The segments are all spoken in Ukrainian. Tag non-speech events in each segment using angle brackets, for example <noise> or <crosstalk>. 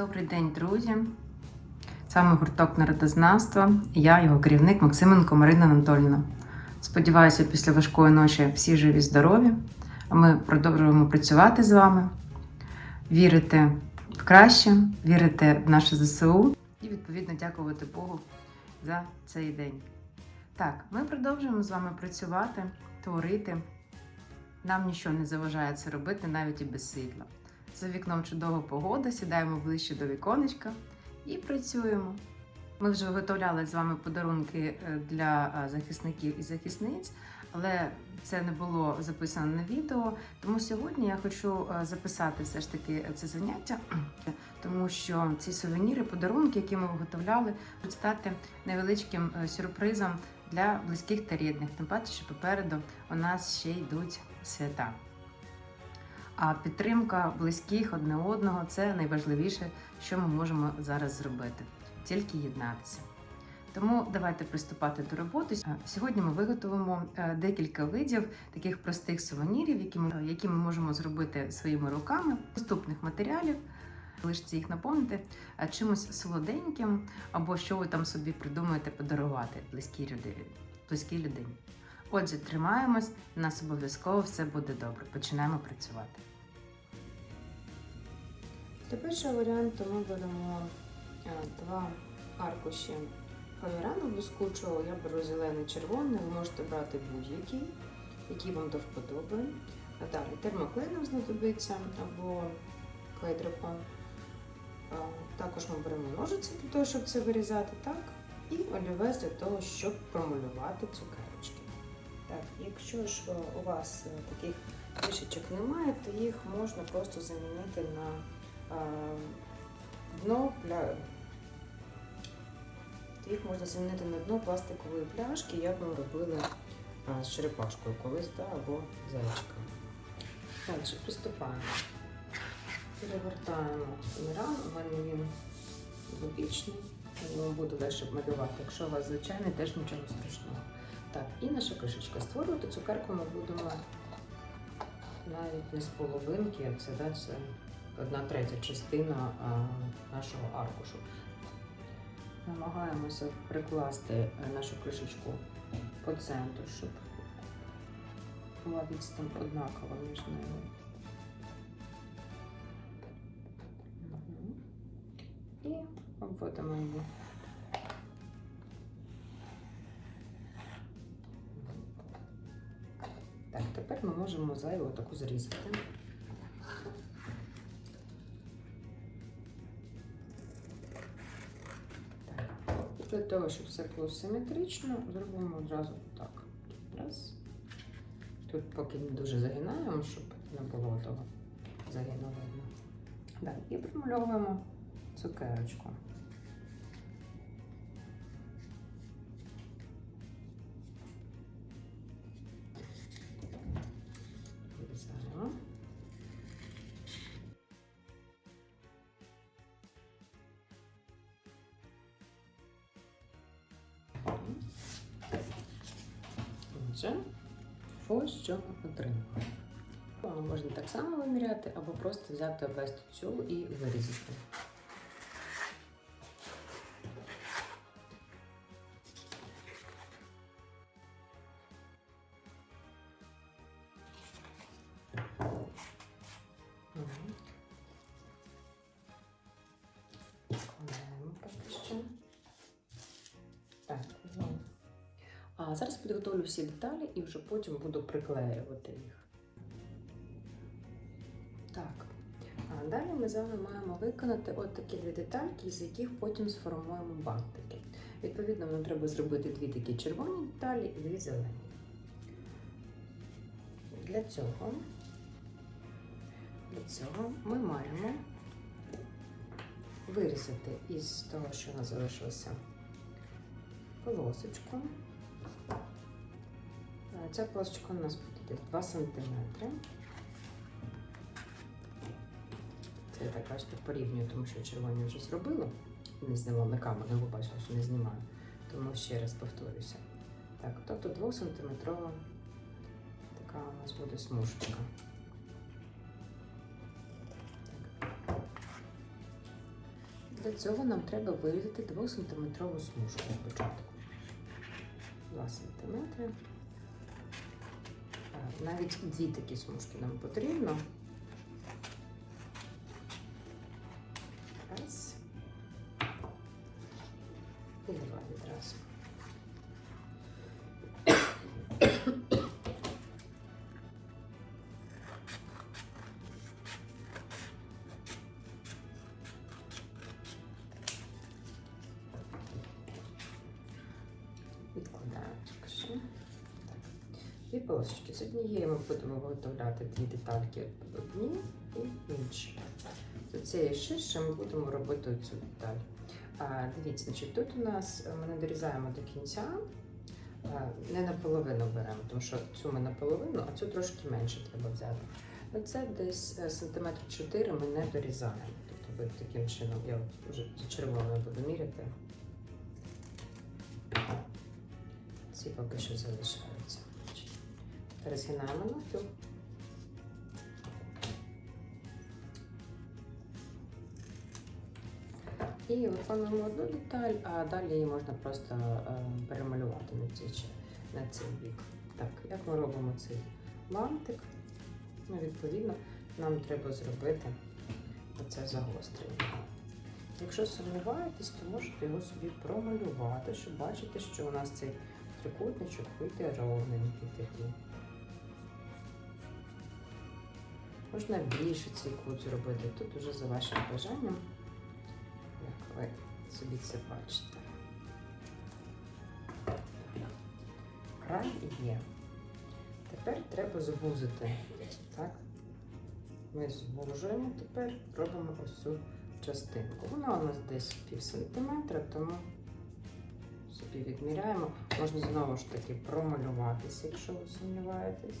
Добрий день, друзі! Вами гурток народознавства. і Я, його керівник Максименко Марина Анатольовна. Сподіваюся, після важкої ночі всі живі, здорові. А ми продовжуємо працювати з вами, вірити в краще, вірити в наше ЗСУ і відповідно дякувати Богу за цей день. Так, ми продовжуємо з вами працювати, творити. Нам нічого не заважає це робити навіть і без світла. За вікном чудова погода, сідаємо ближче до віконечка і працюємо. Ми вже виготовляли з вами подарунки е, для е, захисників і захисниць, але це не було записано на відео. Тому сьогодні я хочу е, записати все ж таки це заняття, <clears throat> тому що ці сувеніри, подарунки, які ми виготовляли, будуть стати невеличким сюрпризом для близьких та рідних. Тим паче, що попереду у нас ще йдуть свята. А підтримка близьких одне одного це найважливіше, що ми можемо зараз зробити, тільки єднатися. Тому давайте приступати до роботи. Е, Сьогодні ми виготовимо е, декілька видів таких простих сувенірів, які ми, які ми можемо зробити своїми руками, доступних матеріалів. Лишиться їх наповнити е, чимось солоденьким, або що ви там собі придумаєте подарувати близькій людині. Близькій людині. Отже, тримаємось, у нас обов'язково все буде добре. Починаємо працювати. Для першого варіанту ми беремо е, два аркуші фоєрану блискучого. Я беру зелений червоний, ви можете брати будь-який, який вам до вподоби. Далі термоклей знадобиться або клей Також ми беремо ножиці для того, щоб це вирізати, так? І олівець для того, щоб промалювати цукерочки. Так, якщо ж у вас е, таких кришечок немає, то їх можна просто замінити на дно пля... їх можна замінити на дно пластикової пляшки, як ми робили з черепашкою колись, да, або зайчиком. Отже, приступаємо. Перевертаємо міран, у мене він двобічний, тому буду далі малювати. Якщо у вас звичайний, теж нічого страшного. Так, і наша кришечка. Створювати цукерку ми будемо навіть не з половинки, а це, да, це одна третя частина нашого аркушу. Намагаємося прикласти е, нашу кришечку по центру, щоб була відстань однакова між ними. І обводимо її. Так, тепер ми можемо зайву таку зрізати. Для того, щоб все було симетрично, зробимо одразу так. Раз. Тут поки не дуже загинаємо, щоб не було того загину видно. Далі. І промальовуємо цукерочку. Що отримали. Можна так само виміряти, або просто взяти обвести цю і вирізати. Підготовлю всі деталі і вже потім буду приклеювати їх. Так. А далі ми з вами маємо виконати от такі дві детальки, з яких потім сформуємо бантики. Відповідно, нам треба зробити дві такі червоні деталі і дві зелені. Для цього, для цього ми маємо вирізати із того, що у нас залишилося полосочку. Е, Ця полосочка у нас буде десь 2 см. Це я так бачите порівнюю, тому що червоні вже зробила. Не зняла на камеру, не побачила, що не знімаю. Тому ще раз повторюся. Так, тобто 2 см така у нас буде смужечка. Для цього нам треба вирізати 2-сантиметрову смужку спочатку. 2 см. Навіть дві такі смужки нам потрібно. Раз. І два відразу. Дві полосочки. З однієї ми будемо виготовляти дві детальки одні і інші. З цієї ширше ми будемо робити цю деталь. А, дивіться, значить, тут у нас е, ми не дорізаємо до кінця, а, не наполовину беремо, тому що цю ми наполовину, а цю трошки менше треба взяти. Ну, це десь е, сантиметр 4 ми не дорізаємо. Тобто таким чином, я вже червоною буду міряти. Ці поки що залишаються. Перезгинаємо навпіл. І виконуємо одну деталь, а далі її можна просто е, перемалювати на цей, на цей бік. Так, як ми робимо цей бантик? Ну, відповідно, нам треба зробити оце загострення. Якщо сумніваєтесь, то можете його собі промалювати, щоб бачити, що у нас цей трикутничок вийде ровненький такий. Можна більше цей кут зробити. Тут уже за вашим бажанням, як ви собі це бачите. Край є. Тепер треба звузити. Так? Ми звужуємо тепер, робимо ось цю частинку. Вона у нас десь пів сантиметра, тому собі відміряємо. Можна знову ж таки промалюватися, якщо ви сумніваєтесь.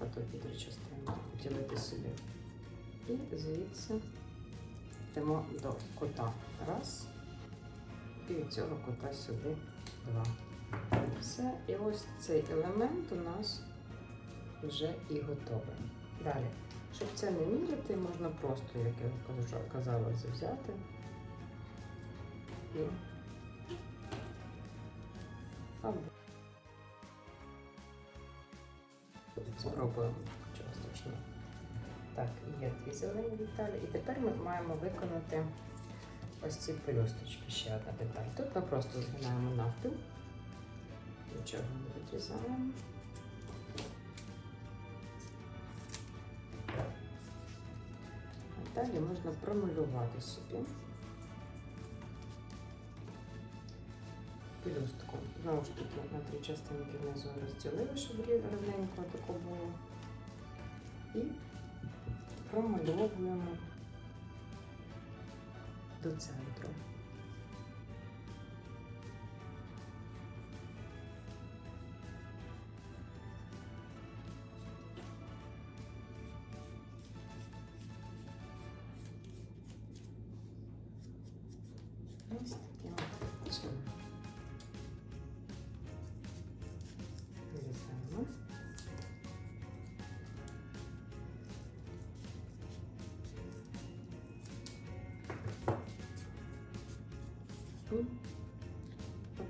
Наприклад, обидві частини поділити собі. І звідси йдемо до кота. Раз. І від цього кота сюди два. Все. І ось цей елемент у нас вже і готовий. Далі. Щоб це не міряти, можна просто, як я казала, взяти і спробуємо чого страшного. Так, є дві зелені деталі. І тепер ми маємо виконати ось ці пелюсточки, ще одна деталь. Тут ми просто згинаємо навпіл, нічого не відрізаємо. А далі можна промалювати собі пелюстку. Знову ж таки, на три частинки внизу розділили, щоб рівненько тако було. І промальовуємо до центру. Ось таким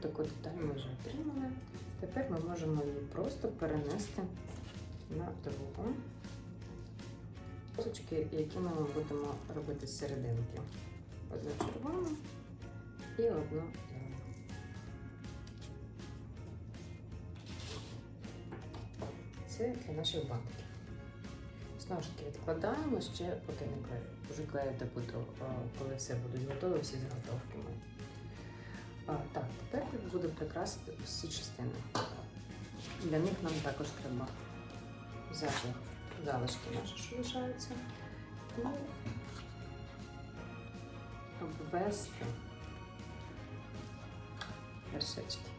Таку деталь ми вже отримали. Тепер ми можемо її просто перенести на другу. Косочки, які ми будемо робити з серединки. Одну червону і одну зелену. Це для наших бантиків. Знову ж таки, відкладаємо ще, поки не клею. Вже клеїти буду, коли все будуть готові, всі заготовки мої. Так, тепер буде прикрасити всі частини. Для них нам також треба взяти залишки наші, що лишаються, і обвести вершечки.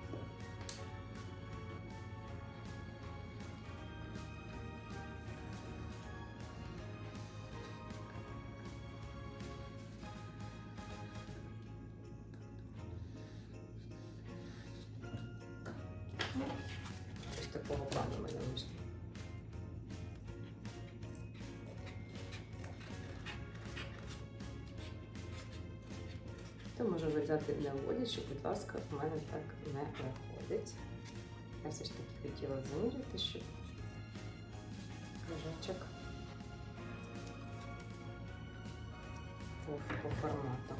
Вирізати не вводячи, будь ласка, у мене так не виходить. Я все ж таки хотіла заміряти, щоб кружочок був по формату.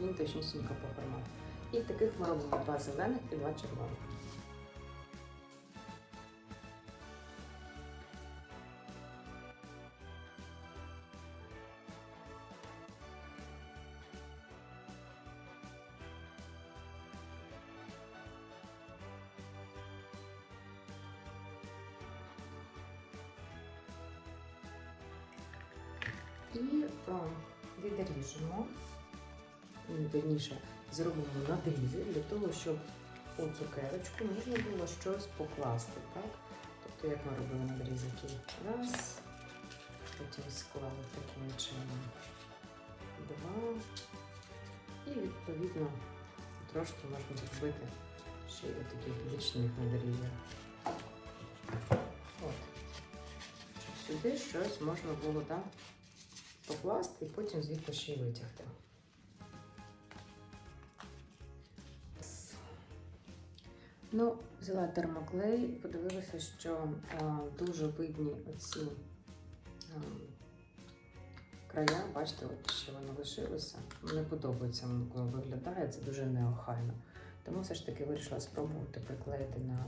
Він точнісінько по формату. І таких ми робимо два зелених і два червоних. І о, відріжемо, м, вірніше, зробимо надрізи для того, щоб у цукерочку можна було щось покласти, так? Тобто, як ми робили надрізики. Раз, потім склали таким чином. Два. І відповідно трошки можна зробити ще й таких бічних надрізів. От. Сюди щось можна було да, покласти і потім звідти ще й витягти. Ну, взяла термоклей, подивилася, що а, дуже видні оці а, края, бачите, от ще воно лишилося. Не подобається воно, коли виглядає, це дуже неохайно. Тому все ж таки вирішила спробувати приклеїти на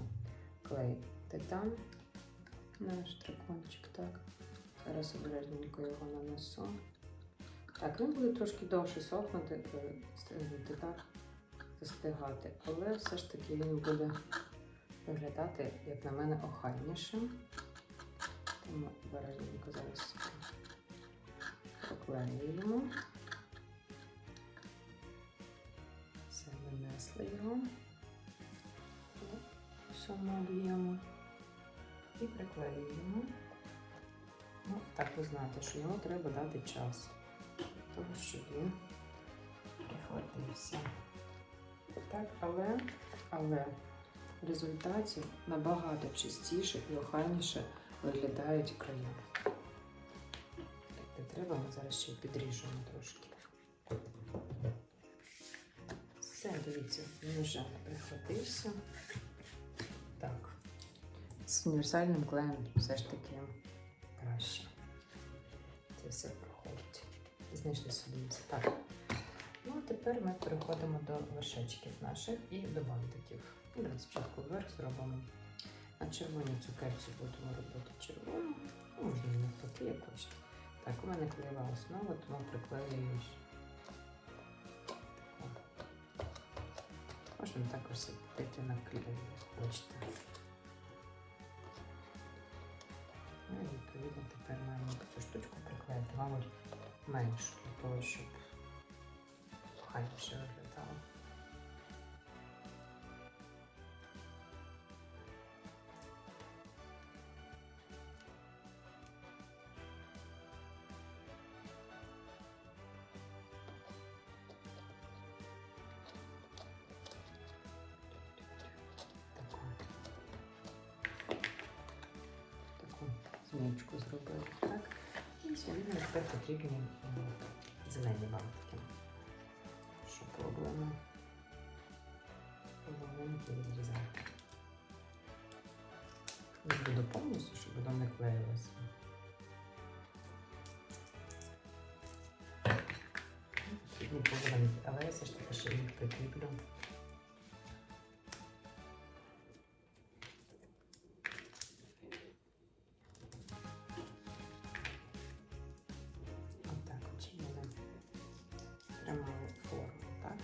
клей титан. Наш трикончик, так. Зараз обережненько його нанесу. Так, він буде трошки довше сохнути, е, стигнути, так, застигати, але все ж таки він буде виглядати, як на мене, охайнішим. Тому обережненько зараз проклеюємо. Все, нанесли його всьому об'єму і приклеюємо. Ну, так ви знаєте, що йому треба дати час, тому що він прихватився. Так, але, але в результаті набагато чистіше і охайніше виглядають края. Не треба, ми зараз ще підріжемо трошки. Все, дивіться, він вже прихватився. Так. З універсальним клеєм все ж таки краще. Це все проходить. Знайшли собі. Так. Ну, а тепер ми переходимо до вершечків наших і до бантиків. Ну, Давайте спочатку вверх зробимо. На червоній цукерці будемо робити червону. Ну, можна навпаки, як хочете. Так, у мене клеєва основа, тому приклеюю. Можна також піти на клею, як хочете. І відповідно тепер маємо цю штучку приклеїти, мабуть, менше для того, щоб хайніше виглядало. Сюди тепер потрібні зелені бантики. Що пробуємо половинки відрізати. Буду повністю, щоб воно не клеїлося. Потрібні половинки, але я все ж таки ще їх прикріплю. Тримали форму, так?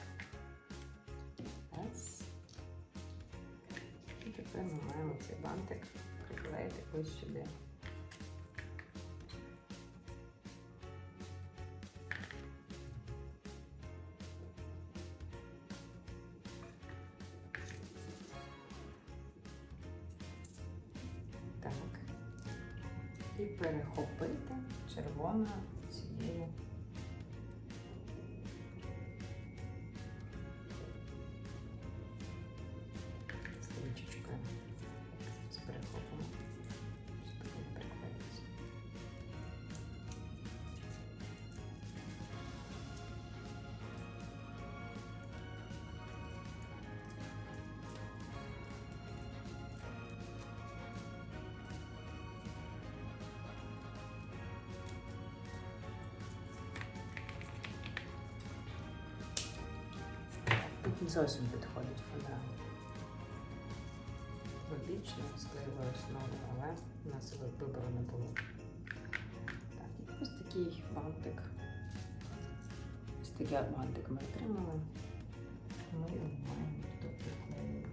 І тепер ми маємо цей бантик приклеїти ось сюди. Так. І перехопити червоною зовсім підходить фондам. Логічно, з клеєвою основою, але у нас вибору не було. Так, і ось такий бантик. Ось такий бантик ми отримали. Ми його маємо тут приклеїти.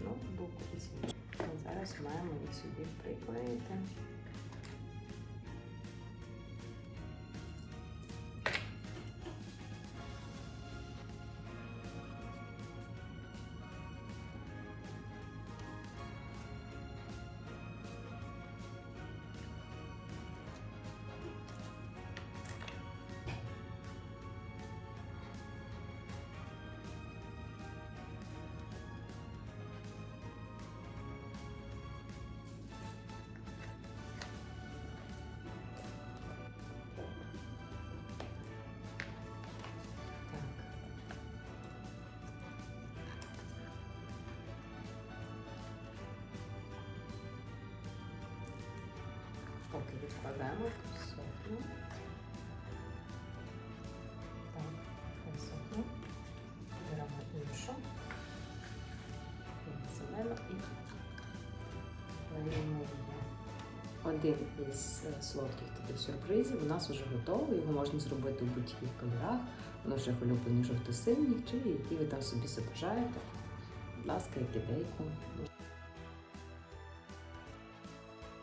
Ну, був інший. Зараз маємо їх собі приклеїти. Поки відкладаємо сохну. Так, хай сохне. Беремо іншу. Зелено і клеїмо її. Один із солодких таких сюрпризів у нас вже готовий. Його можна зробити у будь-яких кольорах. У наших улюблених жовто-синіх чи які ви там собі забажаєте. Будь ласка, ідейку.